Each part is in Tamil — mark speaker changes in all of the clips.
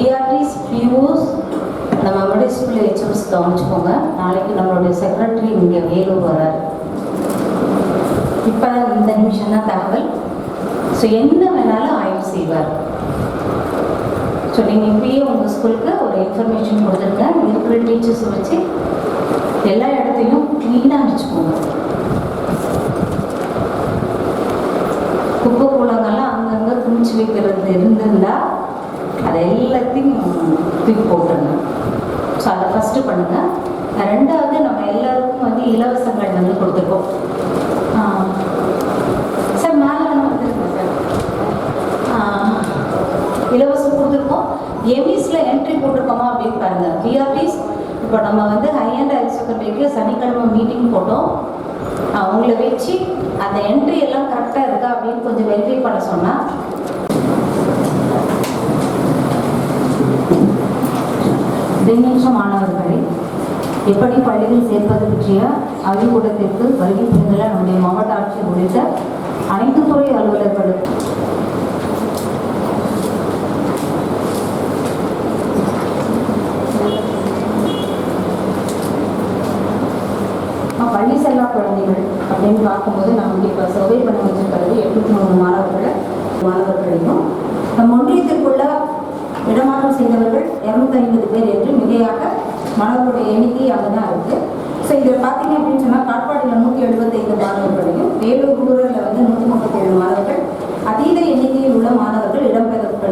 Speaker 1: பிஆர்டிஸ் பியூஸ் நம்ம மிடில் ஸ்கூல் ஹெச்எம்ஸ் கவனிச்சுக்கோங்க. நாளைக்கு நம்மளுடைய செக்ரட்டரி இங்கே வேலூர் வராரு இப்போ இந்த நிமிஷம் தான் தகவல். ஸோ என்ன வேணாலும் ஆய்வு செய்வார். ஸோ நீங்கள் இப்பயே உங்கள் ஸ்கூலுக்கு ஒரு இன்ஃபர்மேஷன் கொடுத்துருங்க. இருக்கிற டீச்சர்ஸ் வச்சு எல்லா இடத்தையும் க்ளீனாக வச்சுக்கோங்க. குப்பை கூலங்கள்லாம் அங்கங்கே குமிச்சு வைக்கிறது இருந்திருந்தா அதெல்லாம் எல்லாத்தையும் தூக்கி போட்டுருங்க ஸோ அதை ஃபஸ்ட்டு பண்ணுங்கள் ரெண்டாவது நம்ம எல்லாருக்கும் வந்து இலவசங்கள் வந்து கொடுத்துருக்கோம். சார் மேலே வந்து சார் இலவசம் கொடுத்துருக்கோம். எமிஸில் என்ட்ரி போட்டிருக்கோமா அப்படின்னு பாருங்கள் பிஆர்டிஸ் இப்போ நம்ம வந்து ஹை அண்ட் ஹையர் செகண்டரிக்கு சனிக்கிழமை மீட்டிங் போட்டோம். அவங்கள வச்சு அந்த என்ட்ரி எல்லாம் கரெக்டாக இருக்கா அப்படின்னு கொஞ்சம் வெரிஃபை பண்ண சொன்னால் ரெண்டு மாணவர்களை எப்படி பள்ளியில் சேர்ப்பது பற்றிய அறிவுக்கூடத்திற்கு வருகை புரிந்துள்ள நம்முடைய மாவட்ட ஆட்சியர் உள்ளிட்ட அனைத்து துறை அலுவலர்களுக்கு பள்ளி செல்லா குழந்தைகள் அப்படின்னு பார்க்கும்போது நம்ம இப்போ சர்வே பண்ணி வச்சிருக்கிறது எட்நூத்தி மூணு மாணவர்கள் இடமாற்றம் செய்தவர்கள் இரநூத்தி ஐம்பது பேர் என்று மிகையாக மாணவர்களுடைய எண்ணிக்கை அங்கதான் இருக்கு. ஸோ இதில் பார்த்தீங்க அப்படின்னு சொன்னால் காட்பாடியில் நூற்றி எழுபத்தைந்து மாணவர்களையும் வேலூர் ரூரலில் வந்து நூற்றி முப்பத்தேழு மாணவர்கள் அதீத எண்ணிக்கையில் உள்ள மாணவர்கள் இடம்பெயர்ப்பு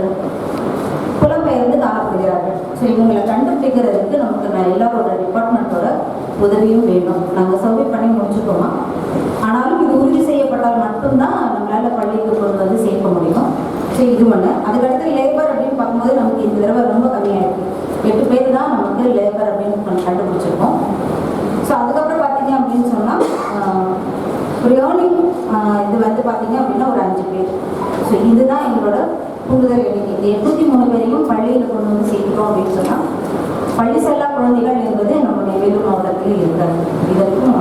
Speaker 1: புலம்பெயர்ந்து காணப்படுகிறார்கள். ஸோ இவங்களை கண்டுபிடிக்கிறதுக்கு நமக்கு நான் எல்லாரோட டிபார்ட்மெண்ட்டோட உதவியும் வேணும். நாங்கள் சர்வே பண்ணி முடிச்சுட்டோமா ஆனாலும் இது உறுதி செய்யப்பட்டால் மட்டும்தான் நம்மளால் பள்ளிக்கு கொண்டு வந்து சேர்க்க முடியும் ஸோ இது ஒன்று அதுக்கடுத்து லேபர் அப்படின்னு பார்க்கும்போது நமக்கு இந்த தடவை ரொம்ப கம்மியாக இருக்குது எட்டு பேர் தான் பேப்பர் அப்படின்னு கொஞ்சம் கண்டுபிடிச்சிருக்கோம். ஸோ அதுக்கப்புறம் பார்த்தீங்க அப்படின்னு சொன்னால் லேர்னிங் இது வந்து பார்த்தீங்க அப்படின்னா ஒரு அஞ்சு பேர். ஸோ இதுதான் எங்களோட கூடுதல் எண்ணிக்கை. இந்த எண்பத்தி மூணு பேரையும் பள்ளியில் கொண்டு வந்து சேர்க்கிறோம் அப்படின்னு சொன்னால் பள்ளி செல்லா குழந்தைகள் என்பது நம்முடைய வேலூர் மாவட்டத்தில் இருக்காது. இதற்கும்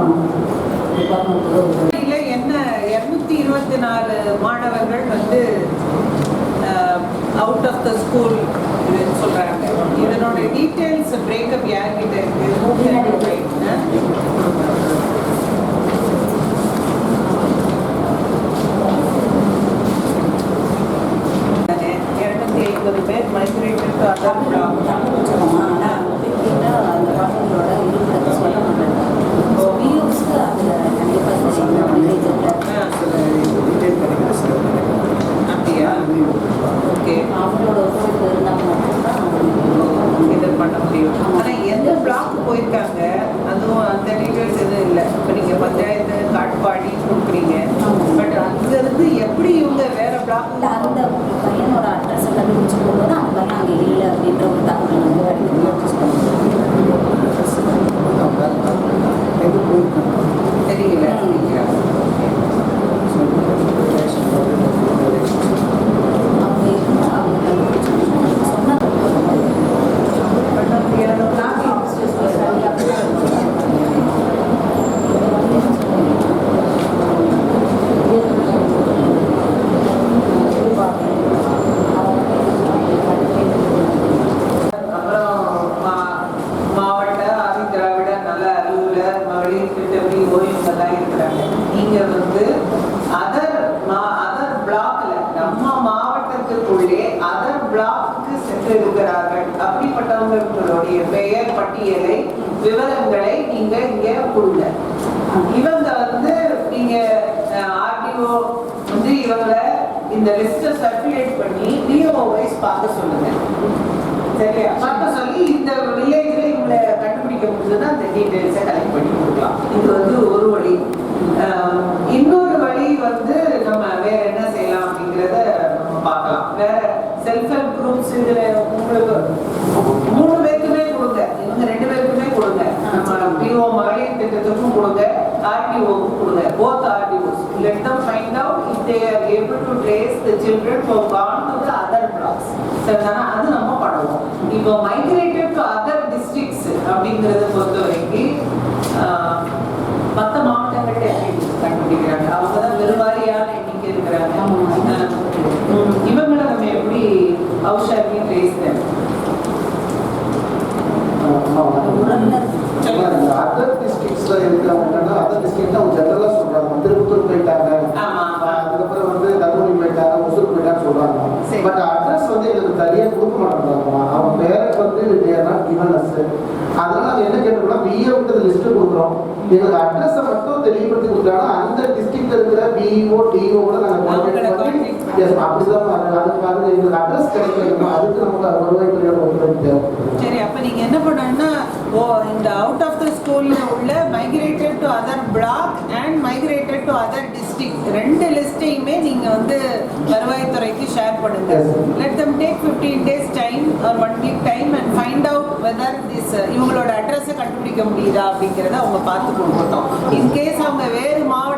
Speaker 2: என்ன இருநூத்தி இருபத்தி நாலு மாணவர்கள் வந்து out of the school details breakup யார்கிட்ட இருக்கு இருநூத்தி ஐம்பது பேர் மைக்ரேட்டட் அதர் பிளாக்
Speaker 1: கண்டுபிடிச்சிருக்கோமா? ஆனா, கேட்டா அந்த குழந்தைங்களோட இருப்பிடத்தை சொல்ல மாட்டாங்க. ஸோ வியூஸ்க்கு அதில் கண்டிப்பாக தெரியும் வில்லேஜில்
Speaker 2: அப்படியா ஓகே
Speaker 1: அவங்களோட ஒத்துழைப்பு இருந்தால் மட்டும்தான் அவங்க
Speaker 2: இது பண்ண முடியும் ஆனா எந்த பிளாக் போயிருக்காங்க அதுவும் அந்த டீடைல்ஸ் எதுவும் இல்லை இப்போ நீங்க பஞ்சாயத்து காட்பாடி கொடுக்குறீங்க பட் அங்க இருந்து எப்படி
Speaker 1: இல்லை அந்த பையனோட அட்ரஸை கண்டுபிடிச்சி போகும்போது அந்த பையன் அங்கே இல்லை அப்படின்ற ஒரு தகவல் வந்து
Speaker 2: தெரியல
Speaker 1: அவங்க இருந்தால் அவங்க கண்டுபிடிச்சாங்க சொன்னது
Speaker 2: பட் அப்படி எனக்கு பிளாக் அப்புறம் மா- மாவட்ட ஆதி திராவிட நல அலுவலர் மகளிர் திட்டப்படி ஓய்வுகள்லாம் இருக்கிறாங்க நீங்க வந்து அதர் அதர் பிளாக்ல நம்ம மாவட்டத்துக்குள்ளே அதர் பிளாக்கு சென்றிருக்கிறார்கள். அப்படிப்பட்டவங்களுடைய பெயர் பட்டியலை விவரங்களை நீங்க இங்க கொடுங்க. இவங்க வந்து நீங்க ஆர்டிஓ வந்து இவங்களை இந்த லிஸ்ட சர்க்குலேட் பண்ணி டிஓ வைஸ் பார்க்க சொல்லுங்க. சரியா? பார்க்க சொல்லி இந்த வில்லேஜ்ல இவங்களை கண்டுபிடிக்க முடிஞ்சதுன்னா அந்த டீடைல்ஸை கலெக்ட் பண்ணி கொடுக்கலாம். இது வந்து ஒரு வழி. ஆஹ் இன்னொரு வழி வந்து நம்ம வேற என்ன செய்யலாம் அப்படிங்கிறத நம்ம பார்க்கலாம். வேற செல்ஃப் ஹெல்ப் இதுல உங்களுக்கு மூணு பேருக்குமே கொடுங்க. இவங்க ரெண்டு பேருக்குமே கொடுங்க. நம்ம பிஓ மகளிர் திட்டத்துக்கும் கொடுங்க. ஆர்டிஓக்கும் கொடுங்க. Both RDOs let them find out if they are able to trace the children for gone to to the other சரிதானா அது நம்ம பண்ணுவோம் இப்போ மைக்ரேட்டட் டு அதர் டிஸ்ட்ரிக்ட்ஸ் அப்படிங்கறத பொறுத்த வரைக்கும் அதர் டிஸ்ட்ரிக்ட்ஸ்ல இருக்கிறவங்க என்னன்னா அதர் டிஸ்ட்ரிக்ட் அவங்க ஜெனரலா
Speaker 1: சொல்றாங்க.
Speaker 2: திருப்பத்தூர் போயிட்டாங்க. அதுக்கப்புறம் வந்து தருமபுரி போயிட்டாங்க ஒசூர் போயிட்டாங்க சொல்றாங்க.
Speaker 3: பட் அட்ரஸ் வந்து எங்களுக்கு தனியா கொடுக்க மாட்டாங்கம்மா அவங்க பேருக்கு வந்து கிவனஸ் அதனால என்ன கேட்டோம்னா பிஏவுக்கு லிஸ்ட் கொடுக்குறோம். எங்களுக்கு அட்ரஸை மட்டும் தெளிவுபடுத்தி கொடுத்தாலும் அந்த டிஸ்ட்ரிக்ட் இருக்கிற பிஓ
Speaker 2: டிஓட
Speaker 3: நாங்கள் அப்படிதான் அது எங்களுக்கு அட்ரஸ் கிடைக்கணும் அதுக்கு நமக்கு வருவாய்த்துறையோட ஒத்துழைப்பு தேவைப்படுது
Speaker 2: சரி அப்ப நீங்க என்ன பண்ணணும்னா ஓ இந்த அவுட் ஆஃப் த ஸ்கூல்ல உள்ள migrated to other block and migrated to other district ரெண்டு லிஸ்டையுமே நீங்க வந்து வருவாய்த்துறைக்கு ஷேர் பண்ணுங்க. Let them take 15 days time or one week time and find out whether this இவங்களோட அட்ரஸை கண்டுபிடிக்க முடியுதா அப்படிங்கிறத அவங்க பார்த்து கொடுக்கட்டும். இன்கேஸ் அவங்க வேறு எந்த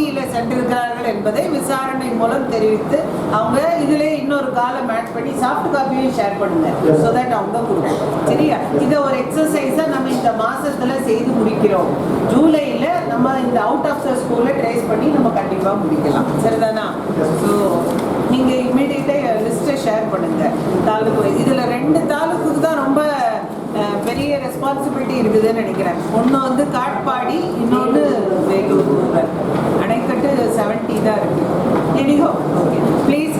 Speaker 2: பகுதியில் சென்றிருக்கிறார்கள் என்பதை விசாரணை மூலம் தெரிவித்து அவங்க இதிலே இன்னொரு காலம் ஆட் பண்ணி சாஃப்ட் காப்பியும் ஷேர் பண்ணுங்க. ஸோ தட் அவங்க கொடுக்கும். சரியா? இதை ஒரு எக்ஸசைஸை நம்ம இந்த மாசத்துல செய்து முடிக்கிறோம். ஜூலைல நம்ம இந்த அவுட் ஆஃப் த ஸ்கூலை ட்ரேஸ் பண்ணி நம்ம கண்டிப்பா முடிக்கலாம். சரிதானா. ஸோ நீங்க இமீடியட்டா லிஸ்ட்டை ஷேர் பண்ணுங்க. தாலுக்கு இதுல ரெண்டு தாலுக்குக்கு தான் ரெஸ்பான்சிபிலிட்டி இருக்குதுன்னு நினைக்கிறேன். ஒன்று வந்து காட்பாடி இன்னொன்று வேலூர். அணைக்கட்டு செவன்ட்டி தான் இருக்கு. Anyhow okay please